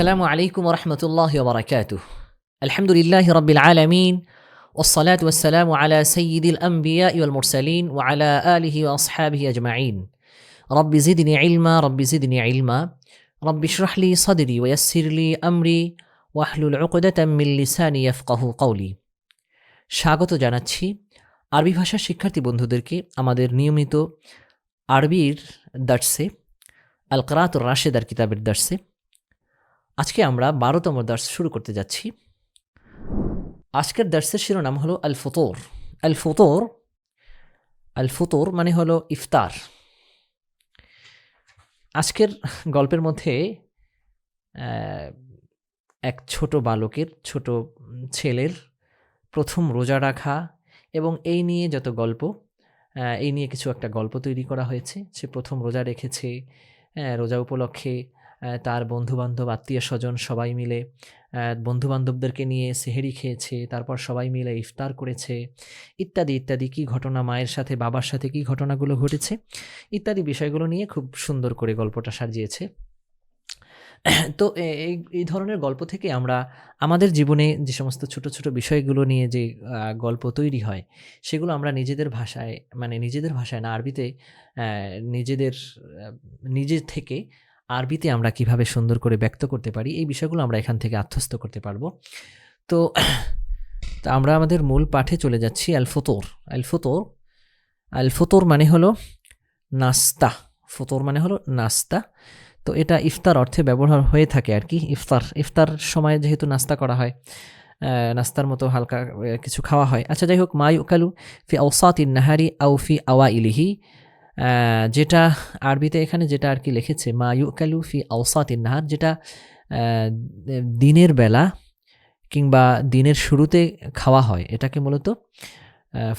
আসসালামু আলাইকুম রহমতুল্লাহ বারাকাতু আলহামদুলিল্লাহ রবিল আলমিন ওসলাত ওসালাম আলা সঈদুল আম্বিয়া ইউল মুরসালিন ও আলা আলহি আসহাবি আজমাইন রব্বি জিদিনী ইলমা রব্বি জিদিনী ইলমা রব্বি শরাহলি সদরি ওয়াসিরলি আমরি ওয়াহলুল ওকদাতামিল্লিসানি ইয়ফকাহু কৌলি স্বাগত জানাচ্ছি আরবি ভাষার শিক্ষার্থী বন্ধুদেরকে আমাদের নিয়মিত আরবির দার্সে আল করাত রাশেদার কিতাবের দার্সে আজকে আমরা বারোতম দার্স শুরু করতে যাচ্ছি। আজকের দার্সের শিরোনাম হলো আল ফতোর আল ফতোর আল ফতোর মানে হলো ইফতার। আজকের গল্পের মধ্যে এক ছোট বালকের, ছোট ছেলের প্রথম রোজা রাখা এবং এই নিয়ে যত গল্প এই নিয়ে কিছু একটা গল্প তৈরি করা হয়েছে। সে প্রথম রোজা রেখেছে রোজা উপলক্ষে তার বন্ধুবান্ধব, আত্মীয় স্বজন সবাই মিলে বন্ধু বান্ধবদেরকে নিয়ে সেহেরি খেয়েছে, তারপর সবাই মিলে ইফতার করেছে, ইত্যাদি ইত্যাদি। কি ঘটনা, মায়ের সাথে, বাবার সাথে কি ঘটনাগুলো ঘটেছে, ইত্যাদি বিষয়গুলো নিয়ে খুব সুন্দর করে গল্পটা সাজিয়েছে। তো এই এই ধরনের গল্প থেকে আমরা আমাদের জীবনে যে সমস্ত ছোট ছোট বিষয়গুলো নিয়ে যে গল্প তৈরি হয়, সেগুলো আমরা নিজেদের ভাষায় মানে নিজেদের ভাষায় না, আরবিতে নিজেদের নিজের থেকে আরবিতে আমরা কীভাবে সুন্দর করে ব্যক্ত করতে পারি, এই বিষয়গুলো আমরা এখান থেকে আত্মস্থ করতে পারব। তো আমরা আমাদের মূল পাঠে চলে যাচ্ছি আল ফতোর আল ফতোর আল ফতোর মানে হলো নাস্তা। ফতোর মানে হলো নাস্তা। তো এটা ইফতার অর্থে ব্যবহার হয়ে থাকে আর কি, ইফতার। ইফতার সময় যেহেতু নাস্তা করা হয় নাস্তার মতো হালকা কিছু খাওয়া হয়। আচ্ছা যাই হোক মাই উকালু ফি আউসাতিন নাহারি আউ ফি আওয়া ইলিহি যেটা আরবিতে এখানে যেটা আর কি লিখেছে, মা ইউকালু ফি আউসাতিন নাহার, যেটা দিনের বেলা কিংবা দিনের শুরুতে খাওয়া হয়, এটাকে মূলত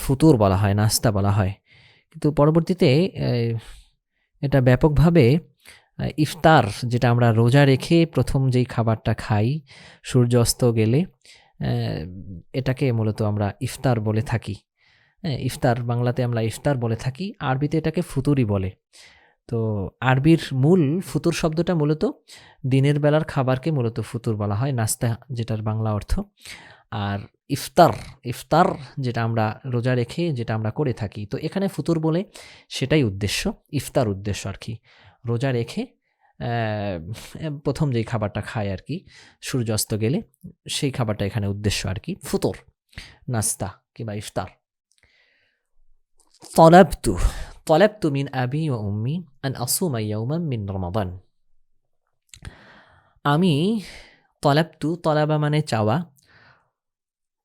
ফুতুর বলা হয়, নাস্তা বলা হয়। কিন্তু পরবর্তীতে এটা ব্যাপকভাবে ইফতার, যেটা আমরা রোজা রেখে প্রথম যেই খাবারটা খাই সূর্য অস্ত গেলে এটাকে মূলত আমরা ইফতার বলে থাকি। ইফতার বাংলাতে আমরা ইফতার বলে থাকি, আরবিতে এটাকে ফুতুরি বলে। তো আরবির মূল ফুতুর শব্দটা মূলত দিনের বেলার খাবারকে মূলত ফুতুর বলা হয়, নাস্তা যেটার বাংলা অর্থ। আর ইফতার ইফতার যেটা আমরা রোজা রেখে যেটা আমরা করে থাকি। তো এখানে ফুতুর বলে সেটাই উদ্দেশ্য, ইফতার উদ্দেশ্য আর কি। রোজা রেখে প্রথম যেই খাবারটা খায় আর কি, সূর্যাস্ত গেলে সেই খাবারটা এখানে উদ্দেশ্য আর কি, ফুতর, নাস্তা কিংবা ইফতার। طلبت طلبت من أبي وأمي أن أصوم يوما من رمضان আমি তলাবতু তলাবা মানে চাওয়া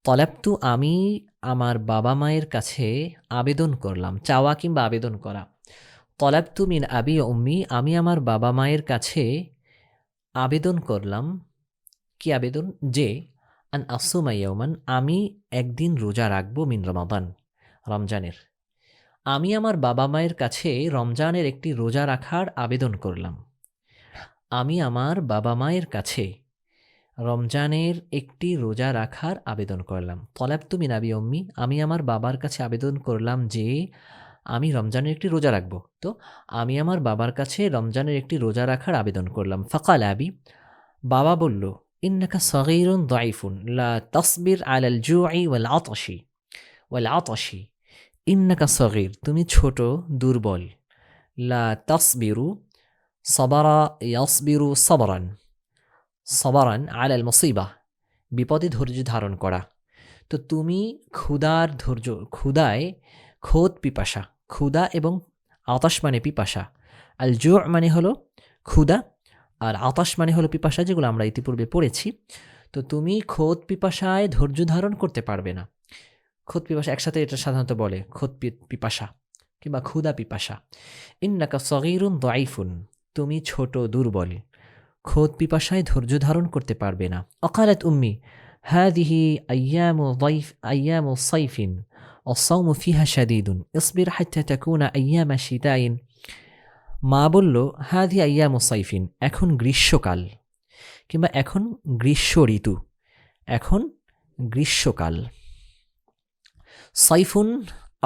তলাবতু আমি আমার বাবা মায়ের কাছে আবেদন করলাম চাওয়া কিংবা আবেদন করা তলাবতু মিন আবি ও উম্মি আমি আমার বাবা মায়ের কাছে আবেদন করলাম কি আবেদন যে আন আসুমা ইয়ৌমান আমি একদিন রোজা রাখবো মিন রমাদান রমজানের আমি আমার বাবা মায়ের কাছে রমজানের একটি রোজা রাখার আবেদন করলাম। আমি আমার বাবা মায়ের কাছে রমজানের একটি রোজা রাখার আবেদন করলাম। তলাব তুমি নাবি অম্মি আমি আমার বাবার কাছে আবেদন করলাম যে আমি রমজানের একটি রোজা রাখব। তো আমি আমার বাবার কাছে রমজানের একটি রোজা রাখার আবেদন করলাম। ফকাল আবি, বাবা বলল, ইন্নাকা সগীরুন দাইফুন লা তসবির আলাল জুআই ওয়াল আতশি ওয়াল আতশি। ইন্নাকা সগীর, তুমি ছোট, দুর্বল। লা তসবিরু সবারা ইয়াসবিরু সবরান। সবারান আল মুসিবা, বিপদে ধৈর্য ধারণ করা। তো তুমি ক্ষুধার ধৈর্য, ক্ষুধায় খোদ পিপাসা, ক্ষুধা এবং আতাস মানে পিপাসা। আল জো মানে হলো ক্ষুধা, আর আতাস মানে হলো পিপাসা, যেগুলো আমরা ইতিপূর্বে পড়েছি। তো তুমি খোদ পিপাসায় ধৈর্য ধারণ করতে পারবে না। খোদ পিপাসা একসাথে এটা সাধারণত বলে খোদ পি- পিপাসা কিংবা ক্ষুধা পিপাসা ইন্নাকা সগিরুন দাইফুন তুমি ছোট দুর্বল খোদ পিপাসায় ধৈর্য ধারণ করতে পারবে না অকালাত উম্মি হাদিহি আয়ামু ضيف أيام صيف الصوم فيها شديد اصبر حتى تكون أيام شتاء মা বলল হাদি আয়ামু সাইফিন এখন গ্রীষ্মকাল কিংবা এখন গ্রীষ্ম ঋতু এখন গ্রীষ্মকাল সাইফুন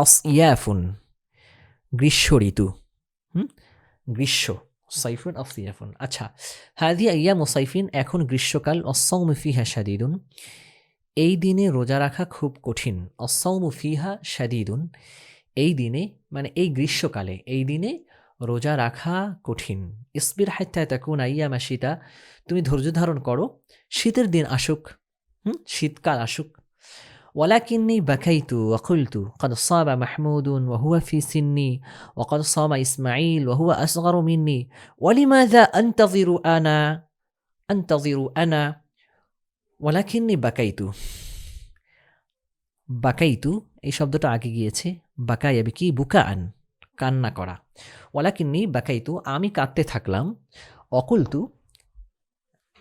আস ইয়াফুন, গ্রীষ্ম ঋতু, হুম? গ্রীষ্ম, সাইফুন অফ সিয়াফুন আচ্ছা হাদিয়া ইয়া মুসাইফিন, এখন গ্রীষ্মকাল অসৌম ফিহা শাদিদুন। এই দিনে রোজা রাখা খুব কঠিন অসৌম ফিহা শাদিদুন। এই দিনে মানে এই গ্রীষ্মকালে, এই দিনে রোজা রাখা কঠিন। ইসবির হাত্তা তাকুন আইয়া মাসিতা তুমি ধৈর্য ধারণ করো, শীতের দিন আসুক, হুম? শীতকাল আসুক ولكني بكيت وقلت قد صاب محمود وهو في سني وقد صام إسماعيل وهو أصغر مني ولماذا أنتظر أنا أنتظر أنا ولكني بكيت বাকাইতু এই শব্দটা আগে গিয়েছে বাকাইয়াবি কি বুকাআন কান্না করা ওয়ালাকিন্নি বাকাইতু আমি কাঁদতে থাকলাম অকুলতু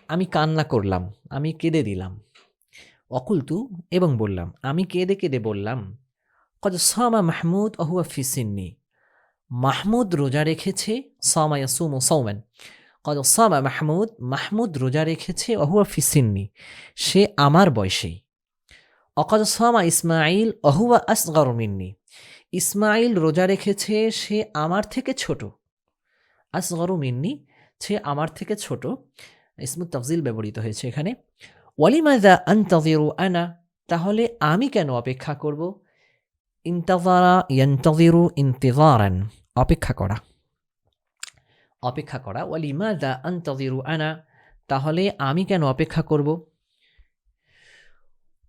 আমি কান্না করলাম আমি কেঁদে দিলাম অকুলতু এবং বললাম, আমি কেঁদে কেঁদে বললাম, কদ সামা মাহমুদ অহুয়া ফিসিন্নি মাহমুদ রোজা রেখেছে, সামা ইয়াসুম সৌমেন কদ সামা মাহমুদ মাহমুদ রোজা রেখেছে, অহুয়া ফিসিন্নি সে আমার বয়সেই, অকদ সামা ইসমাইল অহুয়া আসগর মিন্নি ইসমাইল রোজা রেখেছে, সে আমার থেকে ছোট, আসগর মিন্নি, সে আমার থেকে ছোট। ইসমুত তফজিল ব্যবহৃত হয়েছে এখানে। ওয়ালিমাদা আন্তজিরু আনা তাহলে আমি কেন অপেক্ষা করব ইন্তাজারা ইয়ান্তজিরু ইন্তিজারান অপেক্ষা করা অপেক্ষা করা ওয়ালিমাদা আন্তজিরু আনা তাহলে আমি কেন অপেক্ষা করব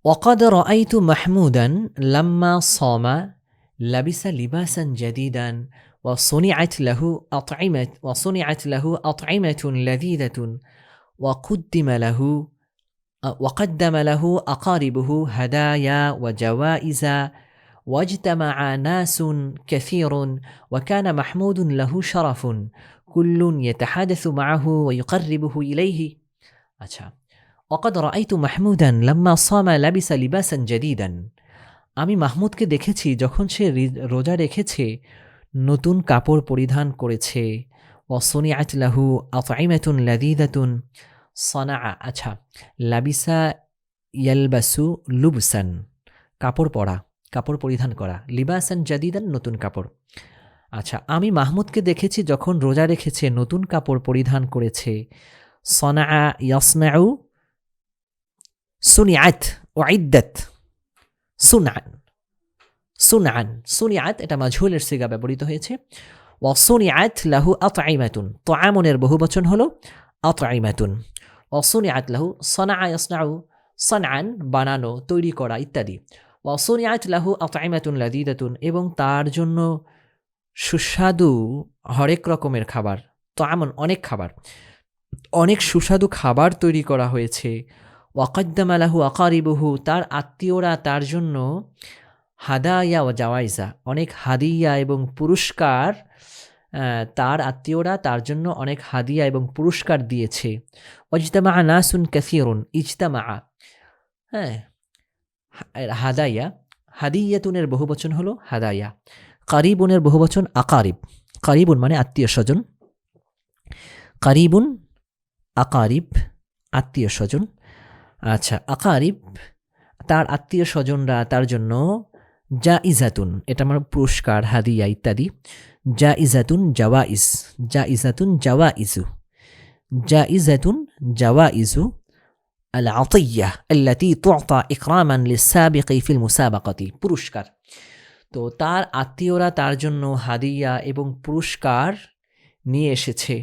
وقد رأيت محمودا لما صام لبس لباسا جديدا وصنعت له أطعمة وصنعت له أطعمة لذيذة وقدم له وقدم له أقاربه هدايا وجوائز واجتمع ناس كثير وكان محمود له شرف كل يتحادث معه ويقربه إليه আচ্ছা অকদ রাইতু মাহমুদান লাম্মা সামা লাবিসা লিবাসান জাদিদান আমি মাহমুদকে দেখেছি যখন সে রোজা রেখেছে নতুন কাপড় পরিধান করেছে অসনি আতলাহু আফাইমাতুন লাদিদাতুন সনা আচ্ছা লাবিসা ইয়ালবাসু লুবসান, কাপড় পরা, কাপড় পরিধান করা, লিবাসান জাদিদান নতুন কাপড়। আচ্ছা আমি মাহমুদকে দেখেছি যখন রোজা রেখেছে, নতুন কাপড় পরিধান করেছে। সনা ইয়াসনাউ সুনিয়াত ওয়াইদ্দাত সুনান সুনান সুনিয়াত এটা মাঝহুলের সিগা ব্যবহৃত হয়েছে। ও ওয়াসুনিয়াত লাহু আতআইমাতুন, তোয়ামনের বহুবচন হলো আতআইমাতুন। ওয়াসুনিয়াত লাহু সনা ইয়াসনাউ সনান বানানো তৈরি করা ইত্যাদি ওয়াসুনিয়াত লাহু আতআইমাতুন লাদিদাতুন এবং তার জন্য সুস্বাদু হরেক রকমের খাবার তো এমন অনেক খাবার। অনেক সুস্বাদু খাবার তৈরি করা হয়েছে। ওয়াকদ্দামালাহু আকারিবহু তার আত্মীয়রা তার জন্য হাদাইয়া ও জাওয়াইজা, অনেক হাদিয়া এবং পুরস্কার তার আত্মীয়রা তার জন্য অনেক হাদিয়া এবং পুরস্কার দিয়েছে। অজিতামা নাসুন কাসিরুন ইজতামা হ্যাঁ হাদাইয়া হাদিয়াতুনের বহুবচন হলো হাদাইয়া কারিবুনের বহুবচন আকারিব। কারিবুন মানে আত্মীয় স্বজন কারিবুন আকারিব আত্মীয় স্বজন আচ্ছা আকারিব, তার আত্মীয় স্বজনরা তার জন্য জা ইজাতুন এটা আমার পুরস্কার, হাদিয়া ইত্যাদি। জা ইজাতুন জাওয়া ইস জা ইজাতুন জাওয়া ইজু জা ইজাতুন জাওয়া ইজু العطية التي تعطى إكراما للسابق في المسابقة পুরস্কার তো তার আত্মীয়রা তার জন্য হাদিয়া এবং পুরস্কার নিয়ে এসেছে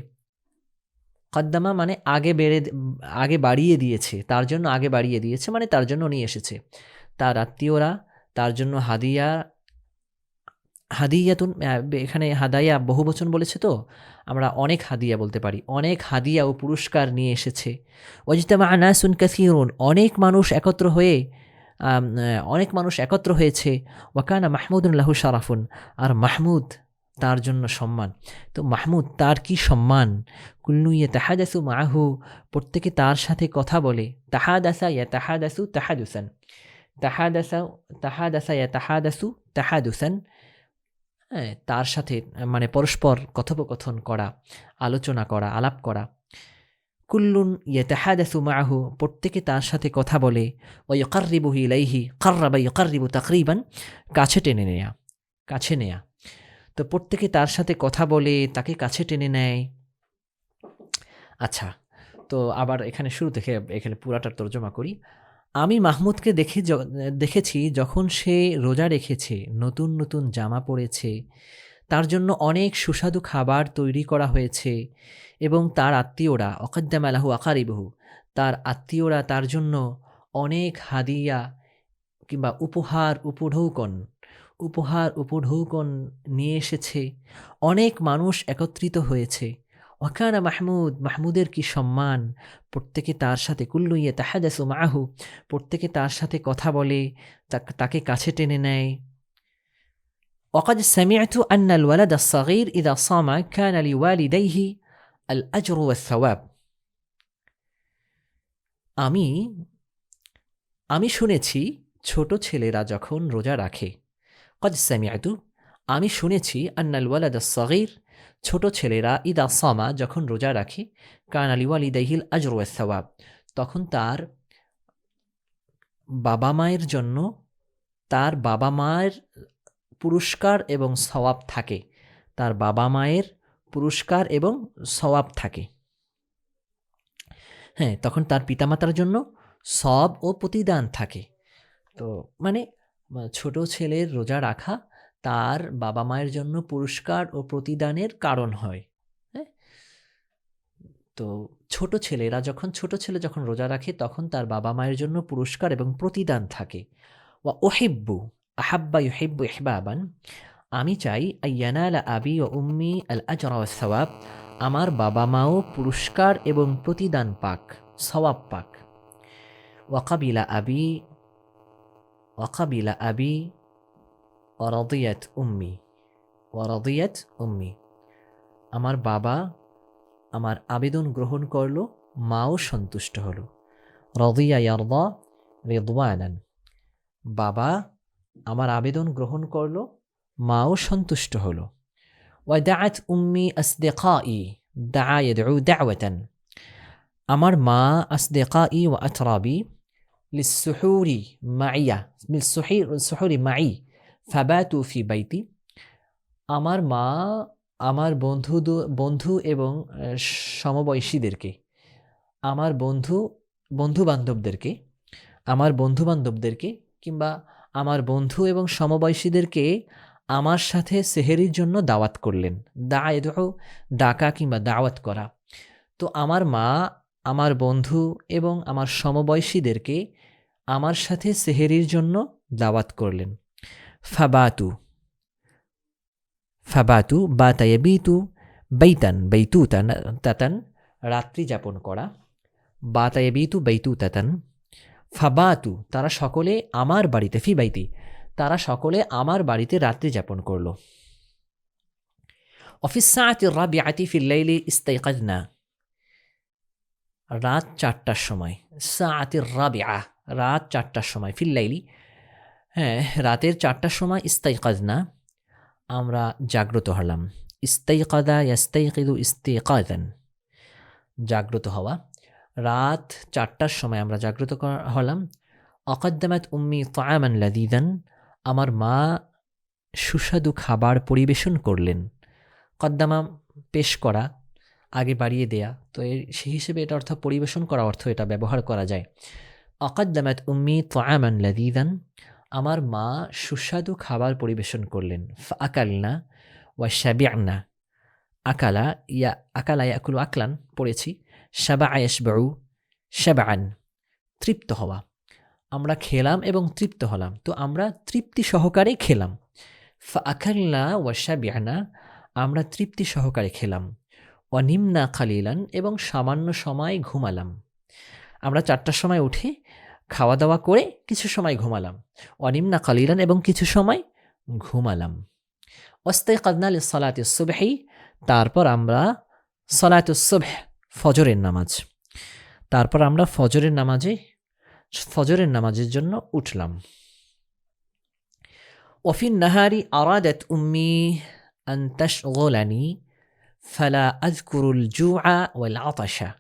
কদ্দামা মানে আগে বেড়ে আগে বাড়িয়ে দিয়েছে তার জন্য আগে বাড়িয়ে দিয়েছে মানে তার জন্য নিয়ে এসেছে তার আত্মীয়রা তার জন্য হাদিয়া হাদিয়াতুন এখানে হাদাইয়া বহু বচন বলেছে তো? আমরা অনেক হাদিয়া বলতে পারি। অনেক হাদিয়া ও পুরস্কার নিয়ে এসেছে। অজিতামা আনাসুন কাসিরুন, অনেক মানুষ একত্র হয়ে অনেক মানুষ একত্র হয়েছে। ওয়াকানা মাহমুদুল্লাহ শারাফুন, আর মাহমুদ তার জন্য সম্মান। তো মাহমুদ তার কি সম্মান? কুল্লু ইয়ে তাহাদাসু মাহু প্রত্যেকে তার সাথে কথা বলে। তাহাদাসা ইয়া তাহাদাসু তাহাদুসান। তাহাদাসা তাহাদাসা ইয়া তাহাদাসু তাহাদুসান। তার সাথে মানে পরস্পর কথোপকথন করা, আলোচনা করা, আলাপ করা। কুল্লুন ইয়ে তাহাদাসু মাহু প্রত্যেকে তার সাথে কথা বলে ও ইয়কার্রিবু ইলাইহি, কার্রাবা ইয়কার্রিবু তাকরিবান, কাছে টেনে নেয়া, কাছে নেয়া। তো প্রত্যেকে তার সাথে কথা বলে, তাকে কাছে টেনে নেয়। আচ্ছা তো আবার এখানে শুরু থেকে, এখানে পুরাটার তর্জমা করি। আমি মাহমুদকে দেখে দেখেছি যখন সে রোজা রেখেছে, নতুন নতুন জামা পরেছে, তার জন্য অনেক সুস্বাদু খাবার তৈরি করা হয়েছে এবং তার আত্মীয়রা, অকাদ্দাম আলাহু আকারিবহু, তার আত্মীয়রা তার জন্য অনেক হাদিয়া কিংবা উপহার উপঢৌকন উপহার উপঢৌকন নিয়ে এসেছে। অনেক মানুষ একত্রিত হয়েছে। ওয়াকানা মাহমুদ মাহমুদের কি সম্মান প্রত্যেকে তার সাথে কুল্লু ইয়ে তাহাদাসু মাহু প্রত্যেকে তার সাথে কথা বলে তাক- তাকে কাছে টেনে নেয় وقد سمعت أن الولد الصغير إذا صام كان لوالديه الأجر والثواب আমি আমি শুনেছি ছোট ছেলেরা যখন রোজা রাখে কদ সামিয়াতু আমি শুনেছি আন্নাল ওয়ালাদ সগির ছোট ছেলেরা ইদা সামা যখন রোজা রাখে, কান আলী ওয়ালিদাইহিল আজর সওয়াব। তখন তার বাবা মায়ের জন্য তার বাবা মায়ের পুরস্কার এবং সওয়াব থাকে। তার বাবা মায়ের পুরস্কার এবং সওয়াব থাকে। হ্যাঁ তখন তার পিতামাতার জন্য সব ও প্রতিদান থাকে। তো মানে ছোট ছেলের রোজা রাখা তার বাবা মায়ের জন্য পুরস্কার ও প্রতিদানের কারণ হয়। হ্যাঁ? তো ছোট ছেলেরা যখন, ছোট ছেলে যখন রোজা রাখে, তখন তার বাবা মায়ের জন্য পুরস্কার এবং প্রতিদান থাকে। ওয়া ওহিব্বু আহাব্বা ইউহিব্বু ইহবাবান, আমি চাই আইয়ানালা আবি ও উম্মি আল আজরা ওয়াস সওয়াব, আমার বাবা মাও পুরস্কার এবং প্রতিদান পাক, সওয়াব পাক। ওয়াকাবিলা আবি ওয়াকাবিলা আবি ওয়ারাদিয়াত উম্মি ওয়ারাদিয়াত উম্মি আমার বাবা আমার আবেদন গ্রহণ করল, মাও সন্তুষ্ট হলো। রদিয়া ইয়ারদা রিদওয়ানান। বাবা আমার আবেদন গ্রহণ করল, মাও সন্তুষ্ট হলো। ওয়াদাআত উম্মি আসদিকাই দা ইয়াদউ দাওয়াতান। আমার মা আসদিকাই ওয়া আতরাবি লিসসুহুরি মাইয়া, লিসসুহির সুহুরি মাই। ফাবাতু ফি বাইতি। আমার মা, আমার বন্ধু বন্ধু এবং সমবয়সীদেরকে, আমার বন্ধু বন্ধু বান্ধবদেরকে আমার বন্ধু বান্ধবদেরকে কিংবা আমার বন্ধু এবং সমবয়সীদেরকে আমার সাথে সেহেরির জন্য দাওয়াত করলেন। দা এদহ, ডাকা কিংবা দাওয়াত করা। তো আমার মা, আমার বন্ধু এবং আমার সমবয়সীদেরকে আমার সাথে সেহেরির জন্য দাওয়াত করলেন। ফাবাতু ফাবাতু বা তায়াবিতু বৈতান বৈতু তাতান রাত্রি যাপন করা বা তায়াবিতু বৈতু তাতান ফাবাতু তারা সকলে আমার বাড়িতে ফি বাইতি তারা সকলে আমার বাড়িতে রাত্রি যাপন করল অফিস সাআতি রাবিআতি ফিল লাইলি ইস্তাইকাজনা রাত চারটার সময় সাআতির রাবিআ রাত চারটার সময় ফিল লাইলি হ্যাঁ রাতের চারটার সময় ইস্তাইকাজনা আমরা জাগ্রত হলাম। ইস্তাইকাদা ইয়াস্তাইকিদু ইস্তিকাদান। জাগ্রত হওয়া। রাত চারটার সময় আমরা জাগ্রত হলাম। অকদ্দামাত উম্মি তায়ামান লাদিদান আমার মা সুস্বাদু খাবার পরিবেশন করলেন। কদ্দামা পেশ করা, আগে বাড়িয়ে দেয়া। তো এর, সেই হিসেবে এটা অর্থ পরিবেশন করা অর্থ এটা ব্যবহার করা যায়। অকদ্দামাত উম্মি তায়ামান লাদিদান আমার মা সুস্বাদু খাবার পরিবেশন করলেন। আকালনা ওয়া শাবিআনা। আকালা ইয়া, আকালা ইয়াকুলু আকলান, পড়েছি। শাবা আয়াসবাউ শাবাআন। তৃপ্ত হওয়া। আমরা খেলাম এবং তৃপ্ত হলাম। তো আমরা তৃপ্তি সহকারে খেলাম। আকালনা ওয়া শাবিআনা। আমরা তৃপ্তি সহকারে খেলাম। অনিমনা খালিলান এবং সামান্য সময় ঘুমালাম। আমরা চারটার সময় উঠে খাওয়া দাওয়া করে কিছু সময় ঘুমালাম। অনিমনা কালিলান এবং কিছু সময় ঘুমালাম। অস্তাই কাদনাল সলাতে সুবহি, তারপর আমরা সলাতে সুবহ, ফজরের নামাজ। তারপর আমরা ফজরের নামাজে, ফজরের নামাজের জন্য উঠলাম। ওফিন নাহারি আরাদাত উম্মি আন তাশগলানি, ফালা আযকুরুল জুআ ওয়াল আতাশা।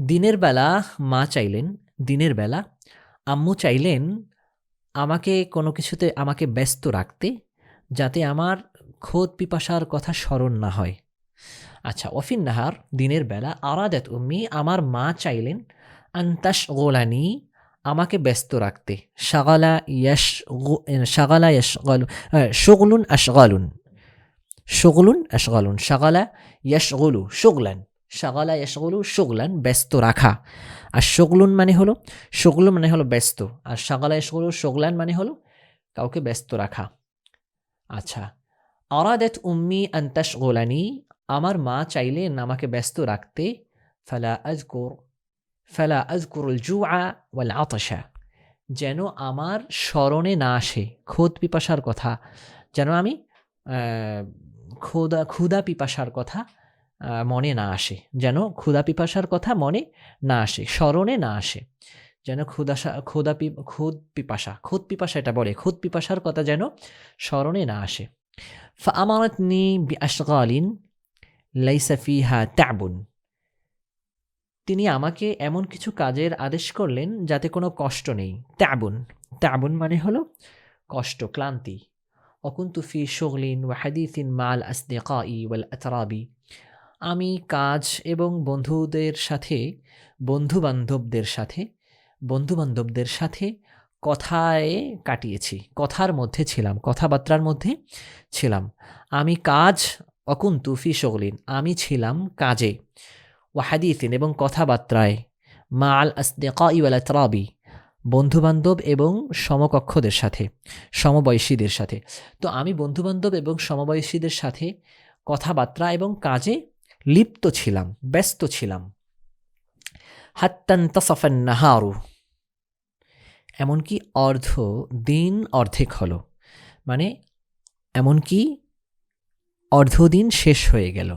দিনের বেলা মা চাইলেন দিনের বেলা আম্মু চাইলেন আমাকে কোনো কিছুতে আমাকে ব্যস্ত রাখতে, যাতে আমার খোদ পিপাসার কথা স্মরণ না হয়। আচ্ছা অফিন নাহার দিনের বেলা আরাদাত উম্মি আমার মা চাইলেন আন্তাস গোলানি আমাকে ব্যস্ত রাখতে। শাগালা ইয়াস শাগালা ইয়াসগালু শগলুন আশগালুন শগলুন আশগালুন শাগালা ইয়াসগুলু শুগলান। শাগালা ইয়াসগুলু শুগলান ব্যস্ত রাখা। আর শগলুন মানে হলো শগলু মানে হলো ব্যস্ত। আর শাগালা ইয়াসগুলু শুগলান মানে হলো কাউকে ব্যস্ত রাখা। আচ্ছা আরাদাত উম্মি আন্তাস গোলানি আমার মা চাইলেন আমাকে ব্যস্ত রাখতে ফালা আজকুর ফালা আজকুরুল জুআ ওয়াল আতাশা যেন আমার স্মরণে না আসে খোদ পিপাসার কথা যেন আমি আহ, ক্ষুদা পিপাসার কথা মনে না আসে। যেন ক্ষুদা পিপাসার কথা মনে না আসে, স্মরণে না আসে। যেন ক্ষুদাসা ক্ষুদা পি খুদ পিপাসা খুদ পিপাসা এটা বলে খুদ পিপাসার কথা যেন স্মরণে না আসে। ফা আমারত নি আশগালিন লাইসাফিহা ট্যাবুন তিনি আমাকে এমন কিছু কাজের আদেশ করলেন যাতে কোনো কষ্ট নেই। ট্যাবুন ট্যাবুন মানে হলো কষ্ট, ক্লান্তি। অকুন্তুফি শগলিন ওয়াহাদিসিন মাল আসদেকা ই ওয়াল আতরাবি। আমি কাজ এবং বন্ধুদের সাথে বন্ধু বান্ধবদের সাথে বন্ধু বান্ধবদের সাথে কথায় কাটিয়েছি। কথার মধ্যে ছিলাম, কথাবার্তার মধ্যে ছিলাম। আমি কাজ, অকুন্তু ফি শগলিন, আমি ছিলাম কাজে ওয়াহাদিসিন এবং কথাবার্তায় মা আল আসদেকা ইউল আতরাবি, বন্ধুবান্ধব এবং সমকক্ষদের সাথে, সমবয়সীদের সাথে। তো আমি বন্ধুবান্ধব এবং সমবয়সীদের সাথে কথাবার্তা এবং কাজে লিপ্ত ছিলাম, ব্যস্ত ছিলাম। হাত্তান তসফান নাহারু। এমনকি অর্ধ দিন অর্ধেক হলো। মানে এমনকি অর্ধদিন শেষ হয়ে গেল।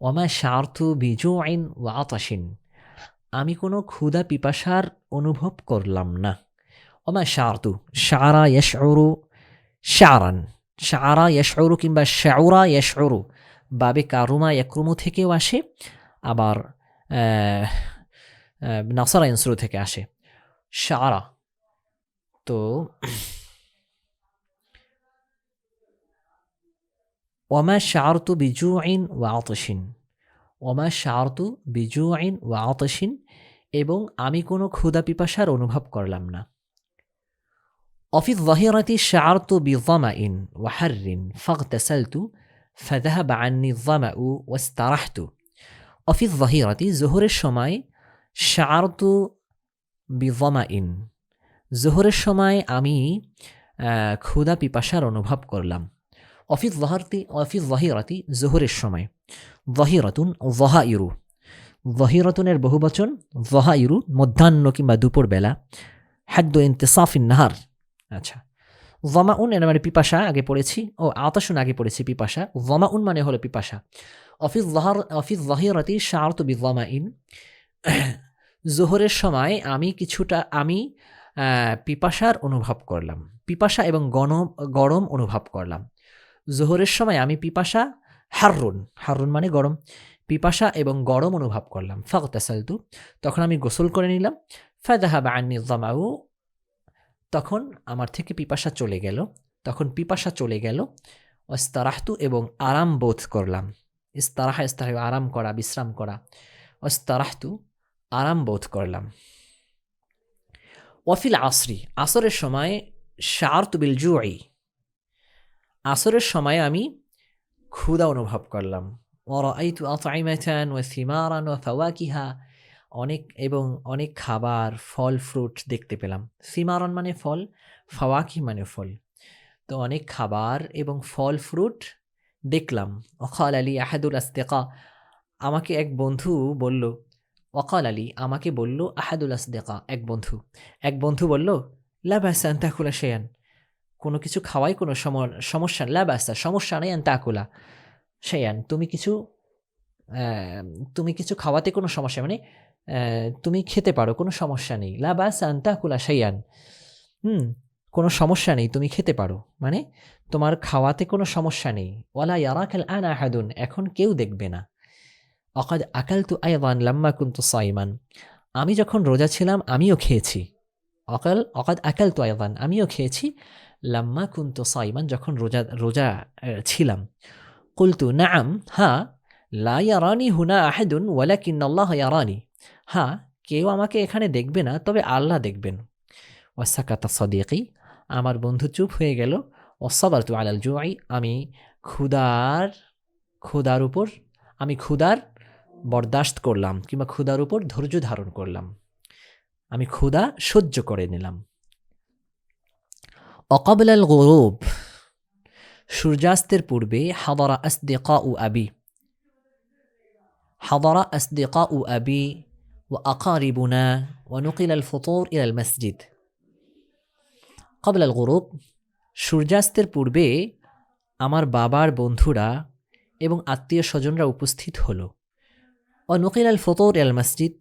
ওমা সার্থু বিজু আইন ওয়াতাসিন আমি কোনো ক্ষুধা পিপাসার অনুভব করলাম না। ওমা সার্তু সারা ইয়শরু শারান সারা ইয়শরু কিংবা শাউরা ইয়শরু বাবে কারুমা একরুমু থেকেও আসে, আবার নাসারা ইনসরু থেকে আসে। সারা তো ওমা শাহরতু বিজু আইন ওয়া আতসিন ওমা শাহরতু বিজু আইন ওয়া এবং আমি কোনো ক্ষুদা পিপাসার অনুভব করলাম না। অফিস জহিরাতি শাহরতু বিজমা ইন ওয়াহারিন তু فذهب عني الظمأ واسترحت وفي الظهيرة زهر الشماي شعرت بظمأ জোহরের সময় আমি আহ, ক্ষুধা পিপাসার অনুভব করলাম অফিস জহারতি অফিস জহিরাতি জোহরের সময় জহিরাতুন জহাইরু জহিরাতুনের বহুবচন জহাইরু মধ্যাহ্ন কিংবা দুপুরবেলা হাদ্দ ইন্তেসাফিন নাহার আচ্ছা জমাউন এর মানে পিপাসা, আগে পড়েছি। ও আতাসুন আগে পড়েছি, পিপাসা। জমাউন মানে হলো পিপাসা। অফিস জহার অফিস জহিরাতি শারত বি জমাইন জোহরের সময় আমি কিছুটা, আমি পিপাসার অনুভব করলাম। পিপাসা এবং গরম গরম অনুভব করলাম। জোহরের সময় আমি পিপাসা, হাররুন। হাররুন মানে গরম। পিপাসা এবং গরম অনুভব করলাম। ফাগতাসালতু। তখন আমি গোসল করে নিলাম। ফাদাহাবা আন্নি জামাউ তখন আমার থেকে পিপাসা চলে গেল। তখন পিপাসা চলে গেল। অস্তারাহতু এবং আরাম বোধ করলাম। ইস্তারাহা, ইস্তারাহ, আরাম করা, বিশ্রাম করা। অস্তারাহতু, আরাম বোধ করলাম। ওয়াফিল আসরি, আসরের সময় শার্ত বিল জুই। আসরের সময় আমি ক্ষুধা অনুভব করলাম। ওর ওরাইতু আতআইমাতান ওয়া সিমারান ওয়া ফাওয়াকিহা। অনেক এবং অনেক খাবার, ফল ফ্রুট দেখতে পেলাম। সিমারন মানে ফল, ফাওয়াকি মানে ফল। তো অনেক খাবার এবং ফল ফ্রুট দেখলাম। অকাল আলী আহাদুল আস্তেকা আমাকে এক বন্ধু বলল, অকাল আলী আমাকে বলল, আহাদুল আসদেকা, এক বন্ধু। এক বন্ধু বলল লাবাসা আন্তাকুলা শেয়ান কোনো কিছু খাওয়াই কোনো সম- সমস্যা লাবাসা সমস্যা নেই আন্তাকুলা শেয়ান তুমি কিছু তুমি কিছু খাওয়াতে কোনো সমস্যা মানে তুমি খেতে পারো, কোনো সমস্যা নেই। লাবাসা আন্তাকুলা শেয়ান হুম, কোনো সমস্যা নেই, তুমি খেতে পারো। মানে তোমার খাওয়াতে কোনো সমস্যা নেই। ওয়ালা ইয়ারাকাল আন আহাদুন, এখন কেউ দেখবে না। অকাদ আকালতু আইদান লাম্মা কুন্তু সাইমান। আমি যখন রোজা ছিলাম, আমিও খেয়েছি। অকাল, অকাদ আকালতু আইদান আমিও খেয়েছি। লাম্মা কুন্তু সাইমান যখন রোজা রোজা ছিলাম। কুলতু নাম হা, লা ইয়ারানি হুনা আহেদুন ওয়ালাকিন আল্লাহ ইয়ারানি। হ্যাঁ কেউ আমাকে এখানে দেখবে না, তবে আল্লাহ দেখবেন। ওয়াসাকাতা সদিকি, আমার বন্ধু চুপ হয়ে গেল। অসাবার তু আলাল জুয়াই আমি ক্ষুদার ক্ষুদার উপর, আমি ক্ষুদার বরদাস্ত করলাম, কিংবা ক্ষুদার উপর ধৈর্য ধারণ করলাম। আমি ক্ষুদা সহ্য করে নিলাম। অকাবলাল গৌরব, সূর্যাস্তের পূর্বে হাদারা আসদেকা উ আবি, হাদারা আসদেকা উ আবি وأقاربنا ونقل الفطور إلى المسجد قبل الغروب সূর্যাস্তের পূর্বে আমার বাবার বন্ধুরা এবং আত্মীয় স্বজনরা উপস্থিত হলো অনকিল আল ফতর আল মসজিদ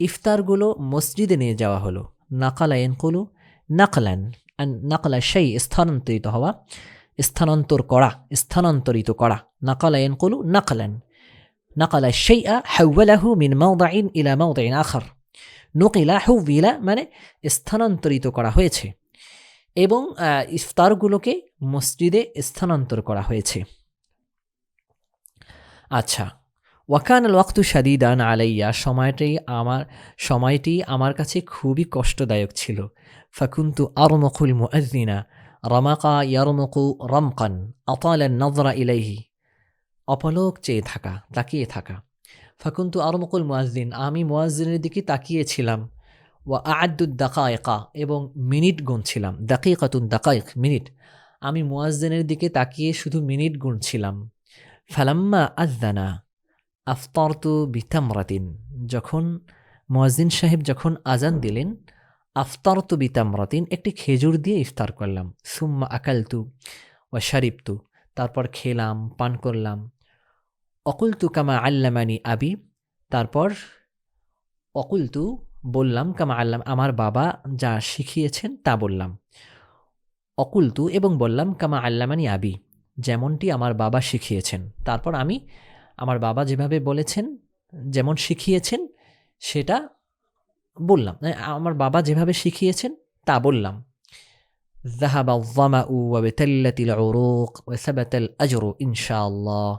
ইফতারগুলো মসজিদে নিয়ে যাওয়া হলো নাকালা এনকুলু নাকলান নাকলা সেই স্থানান্তরিত হওয়া স্থানান্তর করা স্থানান্তরিত করা নাকালা এনকুলু নাকলান নাকাল সেইয়া হাউলাহু মিন মাউদাইন ইলা মাউদাইন আখার নকিলা মানে স্থানান্তরিত করা হয়েছে এবং ইফতারগুলোকে মসজিদে স্থানান্তর করা হয়েছে। আচ্ছা ওয়াকান আল ওয়াক্তু শাদিদান আলাইয়া, সময়টি আমার সময়টি আমার কাছে খুবই কষ্টদায়ক ছিল। ফাকুন্তু আরমকুল মুআজিনা রমাকা ইয়ারমকু রমকান, আতাল নজরা ইলাইহি। অপলক চেয়ে থাকা, তাকিয়ে থাকা। ফাকুন্তু আরমকুল মুয়াজ্জিন, আমি মুয়াজ্জিনের দিকে তাকিয়েছিলাম। ওয়া আদুদ দাকায়কা এবং মিনিট গুনছিলাম। দাকিকাতুন দাকাইক মিনিট। আমি মুয়াজ্জিনের দিকে তাকিয়ে শুধু মিনিট গুনছিলাম। ফালাম্মা আজদানা আফতারতু বিতামরাতিন, যখন মুয়াজ্জিন সাহেব যখন আজান দিলেন, আফতারতু বিতামরাতিন একটি খেজুর দিয়ে ইফতার করলাম। সুম্মা আকালতু ওয়া শারিবতু, তারপর খেলাম, পান করলাম। অকুলতু কামা আল্লামানি আবি, তারপর অকুলতু বললাম, কামা আল্লাম, আমার বাবা যা শিখিয়েছেন তা বললাম। অকুলতু এবং বললাম, কামা আল্লামানি আবি, যেমনটি আমার বাবা শিখিয়েছেন। তারপর আমি আমার বাবা যেভাবে বলেছেন, যেমন শিখিয়েছেন, সেটা বললাম। আমার বাবা যেভাবে শিখিয়েছেন তা বললাম। ذهب الظمأ وابتلت العروق وثبت الأجر إن شاء الله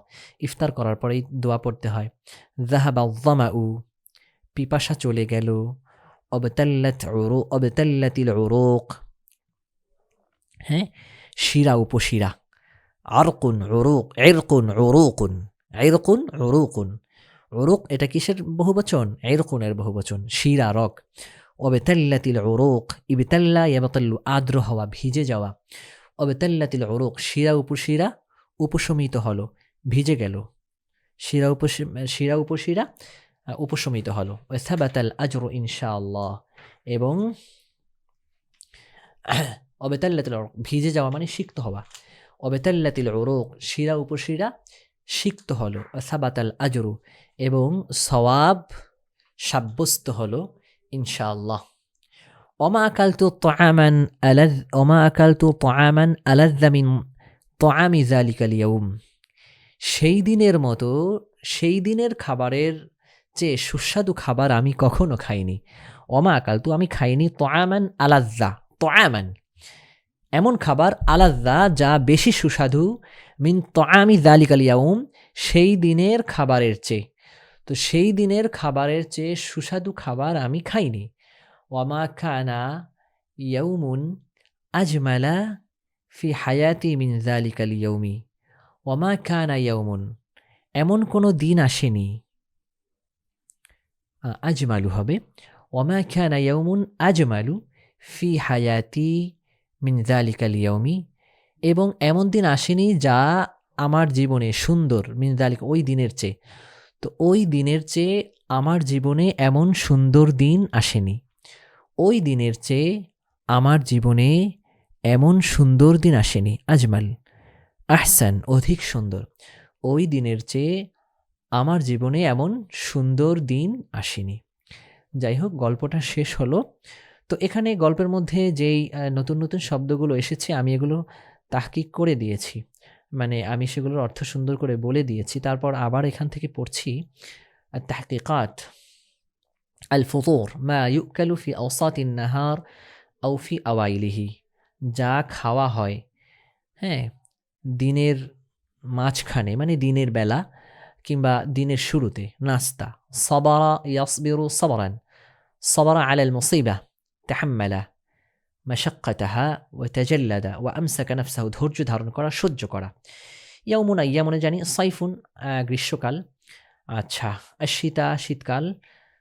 ইফতার করার পরেই দোয়া পড়তে হয় ذهب الظمأ পিপাসা চলে গেল অবতাল্লাত উরু অবতাল্লাত العروق হ্যাঁ শিরা উপশিরা আরকুন উরুক এরকুন উরুকুন এরকুন উরুকুন উরুক এটা কিসের বহুবচন এরকুনের বহুবচন শিরা রক অবেতাল্লাতিল ওরোক ইবেতাল্লা ইয়াবতাল্লু আদ্র হওয়া ভিজে যাওয়া অবেতাল্লাতিল ওরোক শিরা উপশিরা উপশমিত হলো ভিজে গেল শিরা উপ শিরা উপশিরা উপশমিত হলো ওয়েসাবাতাল আজর ইনশাআল্লাহ এবং অবেতাল্লাতিল ভিজে যাওয়া মানে সিক্ত হওয়া অবেতাল্লাতিল ওরোক শিরা উপশিরা সিক্ত হলো সাবাতাল আজরু এবং সওয়াব সাব্যস্ত হলো ইনশাল্লাহ ওমা আকালতু তোয়ামান আলাদ, ওমা আকালতু তোয়ামান আলাদ্দামিন তোয়ামি জালিকালিয়াউম সেই দিনের মতো, সেই দিনের খাবারের চেয়ে সুস্বাদু খাবার আমি কখনো খাইনি। অমা আকালতু আমি খাইনি তোয়ামান আলাজ্জা তোয়ামান এমন খাবার আলাদা যা বেশি সুস্বাদু, মিন তোয়ামি জালিকালিয়াউম সেই দিনের খাবারের চেয়ে। তো সেই দিনের খাবারের চেয়ে সুস্বাদু খাবার আমি খাইনি। ওয়ামা খানা ইয়ৌমুন আজমালা ফি হায়াতি মিন জালিকাল ইয়ৌমি ওয়ামা খানা ইয়ৌমুন এমন কোনো দিন আসেনি। আজমালু হবে। ওয়ামা খানা ইয়ৌমুন আজমালু ফি হায়াতি মিন জালিকাল ইয়ৌমি এবং এমন দিন আসেনি যা আমার জীবনে সুন্দর মিন জালিক ওই দিনের চেয়ে। তো ওই দিনের চেয়ে আমার জীবনে এমন সুন্দর দিন আসেনি। ওই দিনের চেয়ে আমার জীবনে এমন সুন্দর দিন আসেনি, আজমাল। আহসান, অধিক সুন্দর। ওই দিনের চেয়ে আমার জীবনে এমন সুন্দর দিন আসেনি। যাই হোক, গল্পটা শেষ হলো। তো এখানে গল্পের মধ্যে যেই নতুন নতুন শব্দগুলো এসেছে, আমি এগুলো তাহকিক করে দিয়েছি। মানে আমি সেগুলোর অর্থ সুন্দর করে বলে দিয়েছি। তারপর আবার এখান থেকে পড়ছি তাহকিকাত আল ফতোর মা ইউকালু ফি আওসাত নাহার আউ ফি আওয়াইলিহি। যা খাওয়া হয় হ্যাঁ দিনের মাঝখানে মানে দিনের বেলা কিংবা দিনের শুরুতে, নাস্তা। সবারা ইয়াসবিরু সবরান। সবরা আলাল মুসিবা, তাহাম্মালা। মাশাক্কাতাহা ও তাজাল্লাদা ও আমসাকা নাফসাহু ধৈর্য ধারণ করা, সহ্য করা। ইয়ামুনা ইয়ামুনে জানি সাইফুন গ্রীষ্মকাল। আচ্ছা শীতা শীতকাল।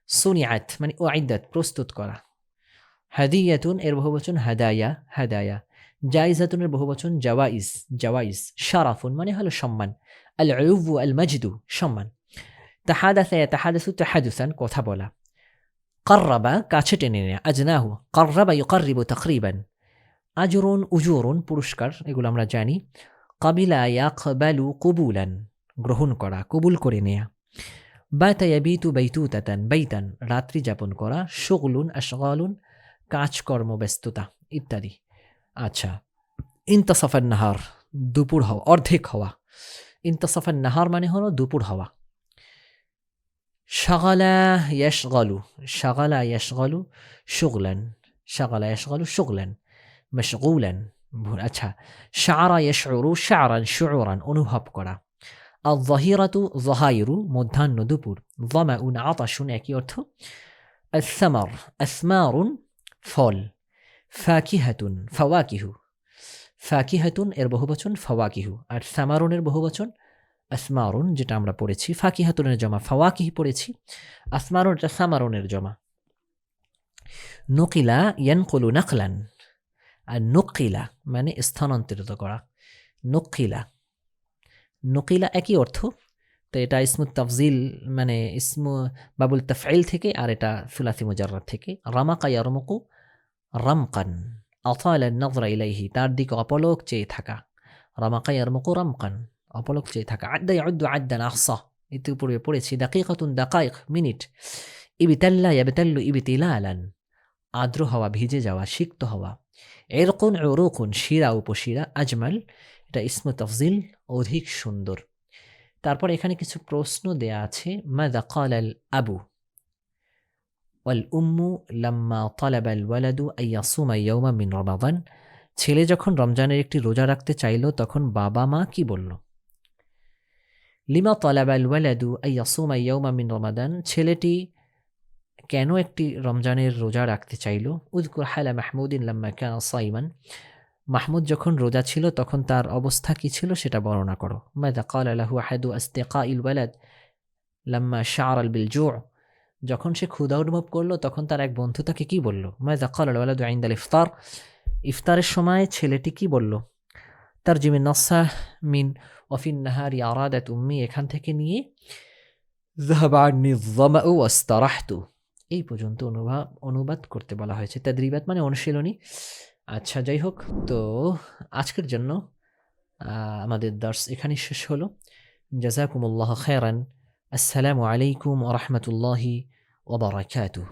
সুনিয়াত মানে ও আইদাত প্রস্তুত করা। হাদিয়াতুন এর বহুবচন হাদায়া হাদায়া জাইজাতুনের বহুবচন জাওয়াইজ জাওয়াইজ শারাফুন মানে হলো সম্মান। আল আল মাজদু সম্মান। তাহাদাসা তাহাদাসু তাহাদুসান কথা বলা। কার্রাবা কাছে টেনে নেয়া আজনাহু কার্রাবা ইউকার্রিবু তাকরিবান আজরুন, উজুরুন, পুরস্কার এগুলো আমরা জানি কাবিলা ইয়াকবালু কবুলান গ্রহণ করা, কবুল করে নেয়া বাতা ইয়াবিতু বাইতুতাতান বাইতান রাত্রি যাপন করা শুগলুন আশগালুন কাজকর্ম, ব্যস্ততা ইত্যাদি আচ্ছা ইন্তাসাফার নাহার দুপুর হওয়া, অর্ধেক হওয়া ইন্তাসাফার নাহার মানে হলো দুপুর হওয়া। শাগালা ইয়াশগলু শাগালা ইয়াশগলু শুগলান শাগালা ইয়াশগলু শুগলান মশগুলান আচ্ছা শাহরা ইয়াশরু শাহরান শুরান অনুভব করা। আল জহিরাতু জহাইরু মধ্যাহ্ন দুপুর জমা উন আতাসুন একই অর্থ আসামার আসমারুন ফল ফাকিহাতুন ফাওয়াকিহু ফাকিহাতুন এর বহু বহুবচন ফাওয়াকিহু আর সামারুনের বহুবচন আসমারুন, যেটা আমরা পড়েছি, ফাকিহাতুনের জমা, ফাওয়াকিহি পড়েছি আসমারুন এটা সামারুনের জমা। নকিলা ইয়ানকুলু নাকলান, আর নকিলা মানে স্থানান্তরিত করা। নকিলা নকিলা একই অর্থ, তো এটা ইসমু তাফজিল মানে ইসমু বাবুল তাফাইল থেকে, আর এটা সুলাসি মুজাররাদ থেকে। রামাকা ইয়ারমুকু রামকান, আতাল নজরা ইলাইহি, তার দিকে অপলোক চেয়ে থাকা। রামাকা ইয়ারমুকু রামকান। অপলোক চেয়ে থাকা। আড্ডা ইয়াউদ্দু আড্দান আহসা এতে পূর্বে পড়েছি, দাকিকাতুন দাকাইক, মিনিট। ইবিতাল্লা ইয়াবিতাল্লু ইবিতিলালান। আর্দ্র হওয়া, ভিজে যাওয়া, সিক্ত হওয়া। এরকুন ওরকুন শিরা উপশিরা, আজমাল। এটা ইসমু তফজিল, অধিক সুন্দর। তারপর এখানে কিছু প্রশ্ন দেয়া আছে মাদা কাল আল আবু? ওয়াল উম্মু লাম্মা তালাব আল ওয়ালাদু আইয়াসুমা ইয়ৌমা মিন রমাদান। ছেলে যখন রমজানের একটি রোজা রাখতে চাইল, তখন বাবা মা কি বলল? লিমা তালাব আল ওয়ালাদু আইয়াসুমা ইয়ৌমা মিন রমাদান? ছেলেটি কেন একটি রমজানের রোজা রাখতে চাইল? উজকুর হালা মাহমুদিন লাম্মা কেন সাইমান। মাহমুদ যখন রোজা ছিল, তখন তার অবস্থা কি ছিল সেটা বর্ণনা করো। মাদা কাল আলাহু আহাদু আস্তেকা ইল ওয়ালাদ লাম্মা শার আল বিল জো। যখন সে ক্ষুধা অনুভব করল, তখন তার এক বন্ধু তাকে কি বলল? মাদা কাল আল ওয়ালাদু আইন্দাল ইফতার। ইফতারের সময় ছেলেটি কি বলল? তার জিমিন নসা মিন অফিন নাহারি আরাদাত উম্মি এখান থেকে নিয়ে জাহাবানি জামাউ ওয়াস্তারাহতু এই পর্যন্ত অনুবাদ অনুবাদ করতে বলা হয়েছে তাদ্রিবাত মানে অনুশীলনী আচ্ছা যাই হোক তো আজকের জন্য আহ, আমাদের দার্স এখানেই শেষ হলো জাজাকুমুল্লাহ খেরান আসসালামু আলাইকুম ওরহমতুল্লাহি ওবরাকাতুহ